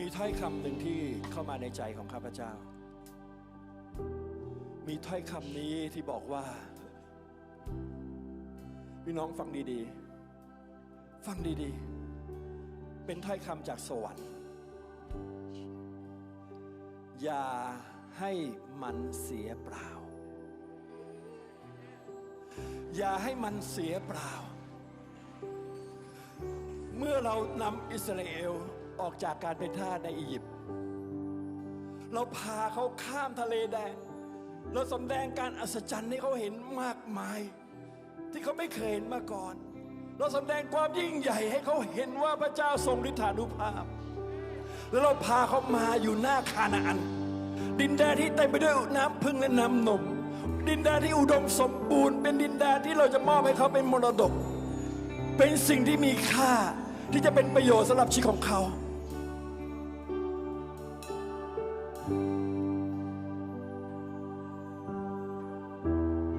มีถ้อยคำหนึ่งที่เข้ามาในใจของข้าพเจ้า มีถ้อยคำนี้ที่บอกว่า พี่น้องฟังดีๆ ฟังดีๆ เป็นถ้อยคำจากสวรรค์ อย่าให้มันเสียเปล่า อย่าให้มันเสียเปล่า เมื่อเรานำอิสราเอล ออกจากการเป็นทาสในอียิปต์เราพาเขาข้ามทะเลแดงเราสำแดงการอัศจรรย์ให้เขาเห็นมากมาย ที่เขาไม่เคยเห็นมาก่อน เราสำแดงความยิ่งใหญ่ให้เขาเห็นว่าพระเจ้าทรงฤทธานุภาพ แล้วเราพาเขามาอยู่หน้าคานาอัน ดินแดนที่เต็มไปด้วยน้ำพึ่งและน้ำนม ดินแดนที่อุดมสมบูรณ์ เป็นดินแดนที่เราจะมอบให้เขาเป็นมรดก เป็นสิ่งที่มีค่าที่จะเป็นประโยชน์สำหรับชีวิตของเขา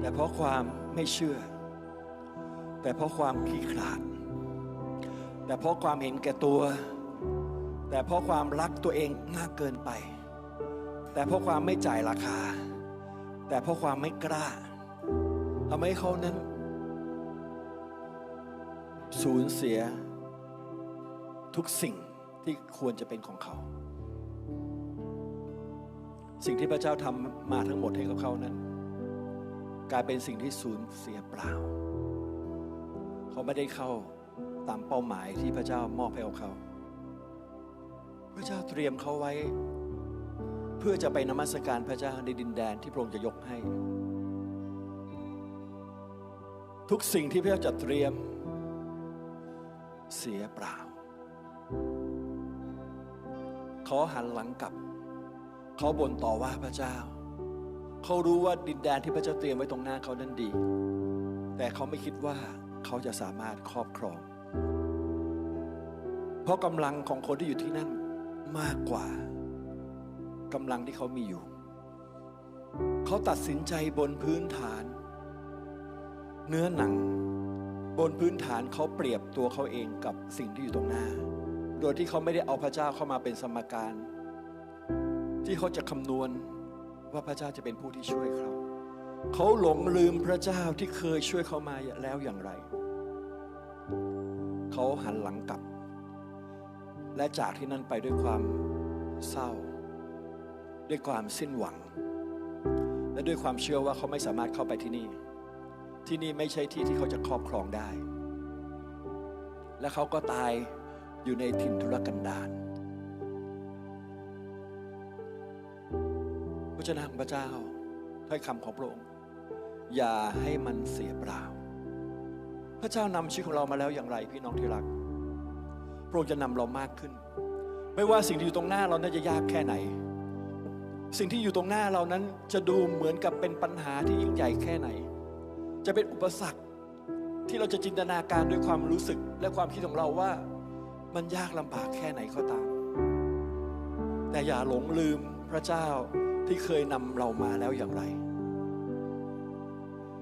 แต่เพราะความไม่เชื่อ แต่เพราะความขี้ขลาด แต่เพราะความเห็นแก่ตัว แต่เพราะความรักตัวเองมากเกินไป แต่เพราะความไม่จ่ายราคา แต่เพราะความไม่กล้าทำให้เขานั้น สูญเสียทุกสิ่งที่ควรจะเป็นของเขา สิ่งที่พระเจ้าทำมาทั้งหมดให้กับเขานั้น กลายเป็นสิ่งที่สูญเสียเปล่า เขาไม่ได้เข้าตามเป้าหมายที่พระเจ้ามอบให้กับเขา พระเจ้าเตรียมเขาไว้ เพื่อจะไปนมัสการพระเจ้าในดินแดนที่พระองค์จะยกให้ ทุกสิ่งที่พระเจ้าจะเตรียมเสียเปล่าเขาหันหลังกลับ เขาบ่นต่อว่าพระเจ้า เขารู้ว่าดินแดนที่พระเจ้าเตรียมไว้ตรงหน้าเขานั้นดี แต่เขาไม่คิดว่าเขาจะสามารถครอบครอง เพราะกำลังของคนที่อยู่ที่นั่นมากกว่ากำลังที่เขามีอยู่ เขาตัดสินใจบนพื้นฐาน เนื้อหนัง บนพื้นฐานเขาเปรียบตัวเขาเองกับสิ่งที่อยู่ตรงหน้า โดยที่เขาไม่ได้เอาพระเจ้าเข้ามาเป็นสมการ ที่เขาจะคำนวณว่าพระเจ้าจะเป็นผู้ที่ช่วยเขา เขาหลงลืมพระเจ้าที่เคยช่วยเขามาแล้วอย่างไร เขาหันหลังกลับ และจากที่นั่นไปด้วยความเศร้า ด้วยความสิ้นหวัง และด้วยความเชื่อว่าเขาไม่สามารถเข้าไปที่นี่ ที่นี่ไม่ใช่ที่ที่เขาจะครอบครองได้ และเขาก็ตายอยู่ในถิ่นทุรกันดาร ระเจ้าของพระเจ้าถ้อยคำของพระองค์อย่าให้มันเสียเปล่า พระเจ้านำชีวิตของเรามาแล้วอย่างไรพี่น้องที่รัก พระองค์จะนำเรามากขึ้น ไม่ว่าสิ่งที่อยู่ตรงหน้าเรานั้นจะยากแค่ไหน สิ่งที่อยู่ตรงหน้าเรานั้นจะดูเหมือนกับเป็นปัญหาที่ยิ่งใหญ่แค่ไหน จะเป็นอุปสรรคที่เราจะจินตนาการด้วยความรู้สึกและความคิดของเราว่ามันยากลำบากแค่ไหนก็ตาม แต่อย่าหลงลืมพระเจ้า ที่เคยนำเรามาแล้วอย่างไร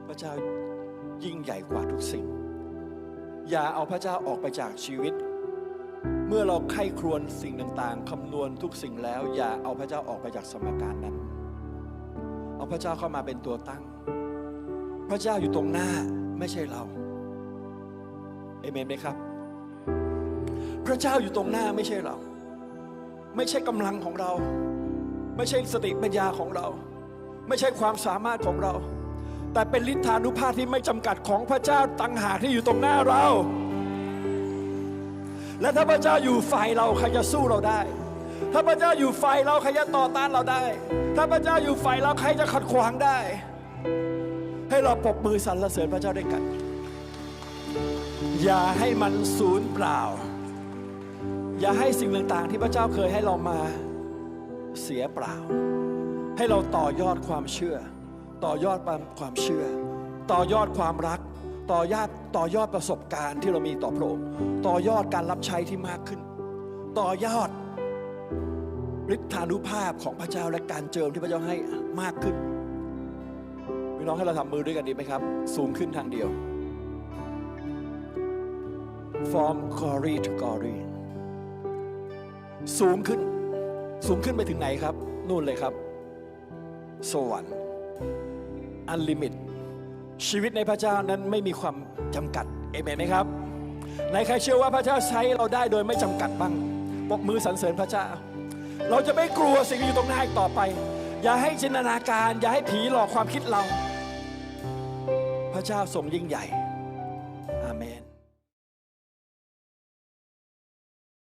พระเจ้ายิ่งใหญ่กว่าทุกสิ่ง อย่าเอาพระเจ้าออกไปจากชีวิต เมื่อเราไข้ครวญสิ่งต่างๆคำนวณทุกสิ่งแล้ว อย่าเอาพระเจ้าออกไปจากสมการนั้น เอาพระเจ้าเข้ามาเป็นตัวตั้ง พระเจ้าอยู่ตรงหน้าไม่ใช่เราเอเมนไหมครับ พระเจ้าอยู่ตรงหน้าไม่ใช่เรา ไม่ใช่กำลังของเรา ไม่ใช่สติปัญญาของเรา ไม่ใช่ความสามารถของเรา แต่เป็นฤทธานุภาพที่ไม่จำกัดของพระเจ้าตังหากที่อยู่ตรงหน้าเรา และถ้าพระเจ้าอยู่ฝ่ายเราใครจะสู้เราได้ ถ้าพระเจ้าอยู่ฝ่ายเราใครจะต่อต้านเราได้ ถ้าพระเจ้าอยู่ฝ่ายเราใครจะขัดขวางได้ ให้เราปรบมือสรรเสริญพระเจ้าด้วยกัน อย่าให้มันสูญเปล่า อย่าให้สิ่งต่างๆ ที่พระเจ้าเคยให้เรามา เสียเปล่า ให้เราต่อยอดความเชื่อ ต่อยอดความเชื่อ ต่อยอดความรัก ต่อยอดต่อยอดประสบการณ์ที่เรามีต่อพระองค์ต่อยอดการรับใช้ที่มากขึ้น ต่อยอดฤทธานุภาพของพระเจ้าและการเจิมที่พระเจ้าให้มากขึ้นพี่น้องให้เราทำมือด้วยกันดีไหมครับ สูงขึ้นทางเดียว from glory to glory สูงขึ้น สูงขึ้นไปถึงไหนครับ นู่นเลยครับ สวรรค์อันลิมิต ชีวิตในพระเจ้านั้นไม่มีความจำกัดเอเมนไหมครับในใครเชื่อว่าพระเจ้าใช้เราได้โดยไม่จำกัดบ้างปกมือสรรเสริญพระเจ้า เราจะไม่กลัวสิ่งที่อยู่ตรงหน้าอีกต่อไป อย่าให้จินตนาการ อย่าให้ผีหลอกความคิดเรา พระเจ้าทรงยิ่งใหญ่